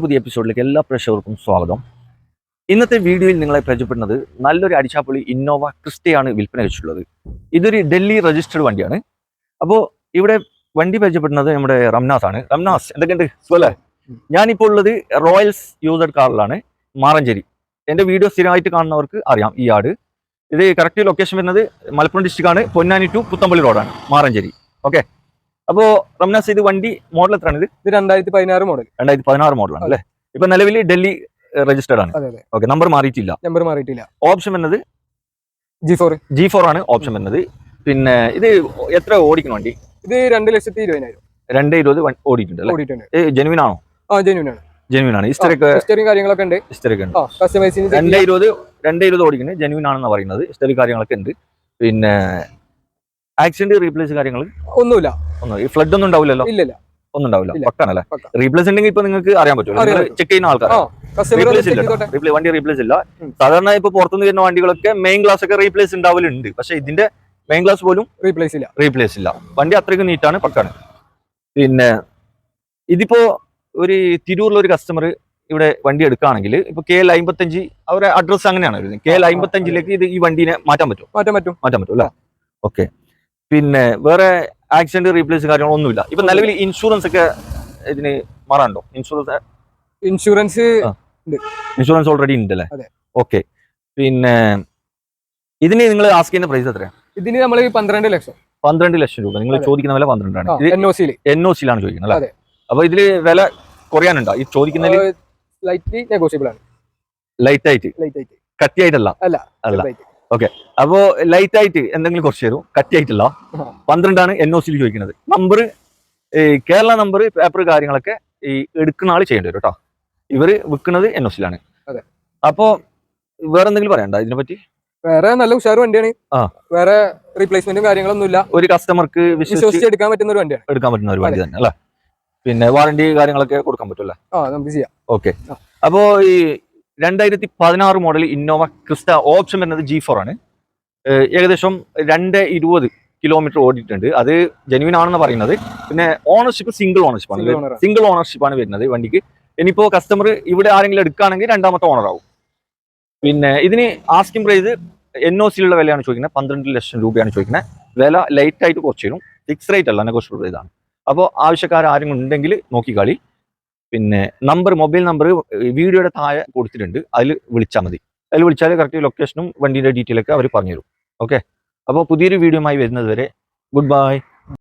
പുതിയ എപ്പിസോഡിലേക്ക് എല്ലാ പ്രേക്ഷകർക്കും സ്വാഗതം. ഇന്നത്തെ വീഡിയോയിൽ നിങ്ങളെ പരിചയപ്പെടുന്നത് നല്ലൊരു അടിച്ചാപ്പൊളി ഇന്നോവ ക്രിസ്റ്റയാണ് വിൽപ്പന വെച്ചിട്ടുള്ളത്. ഇതൊരു ഡൽഹി രജിസ്റ്റേർഡ് വണ്ടിയാണ്. അപ്പോൾ ഇവിടെ വണ്ടി പരിചയപ്പെടുന്നത് നമ്മുടെ റംനാസ് ആണ്. റംനാസ് എന്തൊക്കെയുണ്ട്? സുഖല്ലേ? ഞാനിപ്പോൾ ഉള്ളത് റോയൽസ് യൂസഡ് കാറിലാണ് മാറഞ്ചേരി. എന്റെ വീഡിയോ സ്ഥിരമായിട്ട് കാണുന്നവർക്ക് അറിയാം ഈ ആട്. ഇത് കറക്റ്റ് ലൊക്കേഷൻ വരുന്നത് മലപ്പുറം ഡിസ്ട്രിക്ട് ആണ് പൊന്നാനി ടു പുത്തമ്പള്ളി റോഡാണ് മാറഞ്ചേരി. ഓക്കെ അപ്പോൾ റംനാസ് ഇത് വണ്ടി മോഡൽ എത്രയാണ് ഇത് ഇത് രണ്ടായിരത്തി പതിനാറ് മോഡൽ രണ്ടായിരത്തി പതിനാറ് മോഡലാണ് അല്ലേ ഇപ്പൊ നിലവിൽ ഡൽഹി രജിസ്റ്റേർഡ് ആണ് ഓക്കെ നമ്പർ മാറിയിട്ടില്ല. നമ്പർ മാറിയിട്ടില്ല. ഓപ്ഷൻ വന്നത് ജി ഫോർ ജി ഫോർ ആണ് ഓപ്ഷൻ വന്നത് പിന്നെ ഇത് എത്ര ഓടിക്കണം വണ്ടി? ഇത് രണ്ട് ലക്ഷത്തി ഇരുപതിനായിരം രണ്ട് ഇരുപത് ഓടിയിട്ടുണ്ട്. ജെനുവിൻ ആണോ? ആ ആണ്. ജെനുവിൻ ആണ്. ഹിസ്റ്ററിക്ക് ഹിസ്റ്ററി കാര്യങ്ങളൊക്കെ ഉണ്ട്. ഹിസ്റ്ററിക്ക് ഉണ്ട്. കസ്റ്റമൈസിങ് കസ്റ്റമൈസിന് രണ്ട് ഇരുപത് രണ്ട് ഇരുപത് ഓടിക്കുന്നത് ജെനുവിൻ ആണെന്ന് പറയുന്നത്. ഹിസ്റ്ററി കാര്യങ്ങളൊക്കെ ഉണ്ട്. പിന്നെ ആക്സിഡന്റ് റീപ്ലേസ് കാര്യങ്ങൾ ഒന്നുമില്ല. ഒന്നും ഈ ഫ്ലഡ് ഒന്നും ഉണ്ടാവില്ലല്ലോ? ഇല്ല ഒന്നും ഉണ്ടാവില്ല. പക്കാണല്ലേ. റീപ്ലേസ് ഉണ്ടെങ്കിൽ ഇപ്പൊ നിങ്ങൾക്ക് അറിയാൻ പറ്റുള്ളൂ ചെക്ക് ചെയ്യുന്ന ആൾക്കാർ റീപ്ലേസ് ഇല്ല വണ്ടി റീപ്ലേസ് ഇല്ല. സാധാരണ ഇപ്പൊ പുറത്തുനിന്ന് വരുന്ന വണ്ടികളൊക്കെ മെയിൻ ഗ്ലാസ് ഒക്കെ റീപ്ലേസ് ഉണ്ടാവലുണ്ട്. പക്ഷെ ഇതിന്റെ മെയിൻ ഗ്ലാസ് പോലും റീപ്ലേസ് ഇല്ല. റീപ്ലേസ് ഇല്ല. വണ്ടി അത്രയ്ക്ക് നീറ്റാണ് പക്കാണ്. പിന്നെ ഇതിപ്പോ ഒരു തിരൂരിലെ ഒരു കസ്റ്റമർ ഇവിടെ വണ്ടി എടുക്കുകയാണെങ്കിൽ ഇപ്പൊ കെ എൽ അമ്പത്തഞ്ച് അവരുടെ അഡ്രസ് അങ്ങനെയാണ് വരുന്നത്. കെ എൽ അമ്പത്തഞ്ചിലേക്ക് ഇത് ഈ വണ്ടിനെ മാറ്റാൻ പറ്റും മാറ്റാൻ പറ്റും. മാറ്റാൻ പറ്റും അല്ലേ? ഓക്കെ. പിന്നെ വേറെ ആക്സിഡന്റ് റീപ്ലേസ് കാര്യങ്ങളൊന്നുമില്ല. ഇപ്പൊ നിലവിൽ ഇൻഷുറൻസ് ഒക്കെ ഇതിന് മാറാനുണ്ടോ? ഇൻഷുറൻസ് ഇൻഷുറൻസ് ഇൻഷുറൻസ് ഓൾറെഡി ഉണ്ട്. അല്ലേ. ഓക്കെ പിന്നെ ഇതിന് നിങ്ങൾ ആസ്ക് ചെയ്യുന്ന പ്രൈസ് എത്രയാണ് ഇതിന് നമ്മൾ പന്ത്രണ്ട് ലക്ഷം. പന്ത്രണ്ട് ലക്ഷം രൂപ. നിങ്ങൾ ചോദിക്കുന്ന വില പന്ത്രണ്ടാണ് എൻ ഒ സിയിൽ എൻ ഒ സിയിലാണ് ചോദിക്കുന്നത് അല്ലേ? അപ്പൊ ഇതിൽ വില കുറയാനുണ്ടോ? ഈ ചോദിക്കുന്നതിൽ ലൈറ്റ് നെഗോഷ്യബിൾ ആണ്. ലൈറ്റ് ആയിട്ട്? ലൈറ്റ് ആയിട്ട്. കട്ടിയായിട്ടല്ല? അല്ല. അല്ല. ചെറുതായിട്ട്. അപ്പോ ലൈറ്റ് ആയിട്ട് എന്തെങ്കിലും കുറച്ച് തരും. കട്ടി ആയിട്ടില്ല പന്ത്രണ്ടാണ് എൻ ഒ സിയിൽ ചോദിക്കുന്നത്. നമ്പർ കേരള നമ്പർ പേപ്പർ കാര്യങ്ങളൊക്കെ ഈ എടുക്കുന്ന ആൾ ചെയ്യേണ്ടി വരും കേട്ടോ ഇവർ വിൽക്കുന്നത് എൻ ഒ സിയിലാണ്. അപ്പോ വേറെ എന്തെങ്കിലും പറയണ്ട ഇതിനെ പറ്റി വേറെ നല്ല ഉഷാർ വണ്ടിയാണ്. ആ. വേറെ റീപ്ലേസ്മെന്റും കാര്യങ്ങളൊന്നും ഇല്ല. ഒരു കസ്റ്റമർക്ക് വിശ്വസിച്ച് വിശ്വസിച്ച് എടുക്കാൻ പറ്റുന്ന ഒരു വണ്ടിയാണ്. എടുക്കാൻ പറ്റുന്ന ഒരു വണ്ടി തന്നെ അല്ലേ? പിന്നെ വാറണ്ടി കാര്യങ്ങളൊക്കെ കൊടുക്കാൻ പറ്റുമല്ലേ ആ നമുക്ക് ചെയ്യാം. ഓക്കെ അപ്പോ ഈ രണ്ടായിരത്തി പതിനാറ് മോഡൽ ഇന്നോവ ക്രിസ്റ്റ ഓപ്ഷൻ വരുന്നത് ജി ഫോർ ആണ്. ഏകദേശം രണ്ട് ഇരുപത് കിലോമീറ്റർ ഓടിയിട്ടുണ്ട്. അത് ജെനുവിൻ ആണെന്ന് പറയുന്നത്. പിന്നെ ഓണർഷിപ്പ് സിംഗിൾ ഓണർഷിപ്പ് ആണ്. സിംഗിൾ ഓണർഷിപ്പ് ആണ്. വരുന്നത് വണ്ടിക്ക്. ഇനിയിപ്പോ കസ്റ്റമർ ഇവിടെ ആരെങ്കിലും എടുക്കുകയാണെങ്കിൽ രണ്ടാമത്തെ ഓണർ ആവും. പിന്നെ ഇതിന് ആസ്കിംഗ് പ്രൈസ് എൻ ഒ സിയിലുള്ള വിലയാണ് ചോദിക്കുന്നത്. പന്ത്രണ്ട് ലക്ഷം രൂപയാണ് ചോദിക്കുന്നത്. വില ലൈറ്റ് ആയിട്ട് കുറച്ച് തരും ഫിക്സ് റേറ്റ് അല്ല നെഗോഷ്യബിൾ പ്രൈസാണ് അപ്പോൾ ആവശ്യക്കാർ ആരെങ്കിലും ഉണ്ടെങ്കിൽ നോക്കിക്കളി. പിന്നെ നമ്പർ മൊബൈൽ നമ്പർ വീഡിയോയുടെ താഴെ കൊടുത്തിട്ടുണ്ട്. അതിൽ വിളിച്ചാൽ മതി. അതിൽ വിളിച്ചാൽ കറക്റ്റ് ലൊക്കേഷനും വണ്ടിയുടെ ഡീറ്റെയിൽ ഒക്കെ അവർ പറഞ്ഞുതരും. ഓക്കെ അപ്പോൾ പുതിയൊരു വീഡിയോയുമായി വരുന്നത് വരെ ഗുഡ് ബൈ